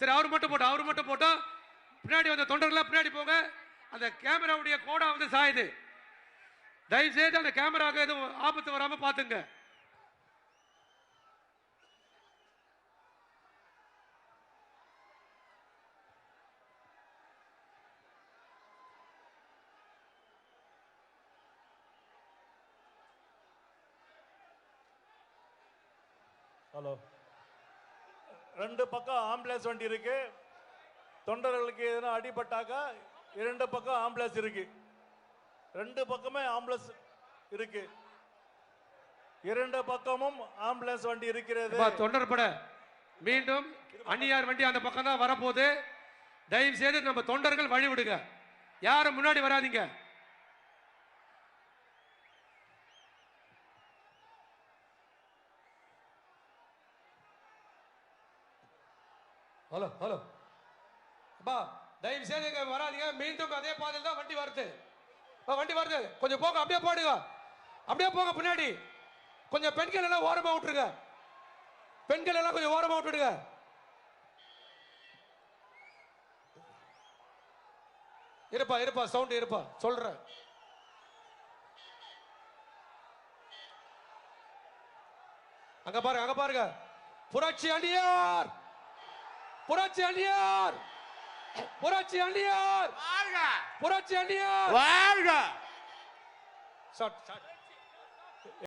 சரி அவர் மட்டும் போட்டோம் அவர் மட்டும் போட்டோம் பின்னாடி வந்த தொண்டர்கள்லாம் பின்னாடி போங்க. அந்த கேமராவுடைய கோடா வந்து சாயுது. தயவு செய்து அந்த கேமராவுக்கு எதுவும் ஆபத்து வராமல் பார்த்துங்க. ஹலோ ரெண்டு பக்கம் ஆம்புலன்ஸ் வண்டி இருக்கு. தொண்டர்களுக்கு எதுனா அடிபட்டாக்கா இரண்டு பக்கம் ஆம்புலன்ஸ் இருக்கு. ரெண்டு பக்கமே ஆம்புலன்ஸ் இருக்கு. இரண்டு பக்கமும் ஆம்புலன்ஸ் வண்டி இருக்கிறது. தொண்டர் பட மீண்டும் அந்நியார் வண்டி அந்த பக்கம் தான் வரப்போகுது. தயவு செய்து நம்ம தொண்டர்கள் வழி விடுங்க யாரும் முன்னாடி வராதீங்க. Hello hello. அப்பா தயவு செய்து இங்கே வராதீங்க. மீண்டும் அதே பாதையில் தான் வண்டி வருது. வண்டி வருது. கொஞ்சம் போங்க அப்படியே போடுங்க. அப்படியே போங்க பின்னாடி. கொஞ்சம் பெண்கள் எல்லாம் ஓரமாக விட்டுருங்க. பெண்கள் எல்லாம் கொஞ்சம் ஓரமாக விட்டுடுங்க. இருப்பா இருப்பா சவுண்ட் இருப்பா. சொல்றேன். அங்க பாருங்க அங்க பாருங்க. புரட்சி அடியார்! புரட்சி அணியார் புரட்சி அணியார் வாழ்க! புரட்சி அணியார் வாழ்க! Shot shot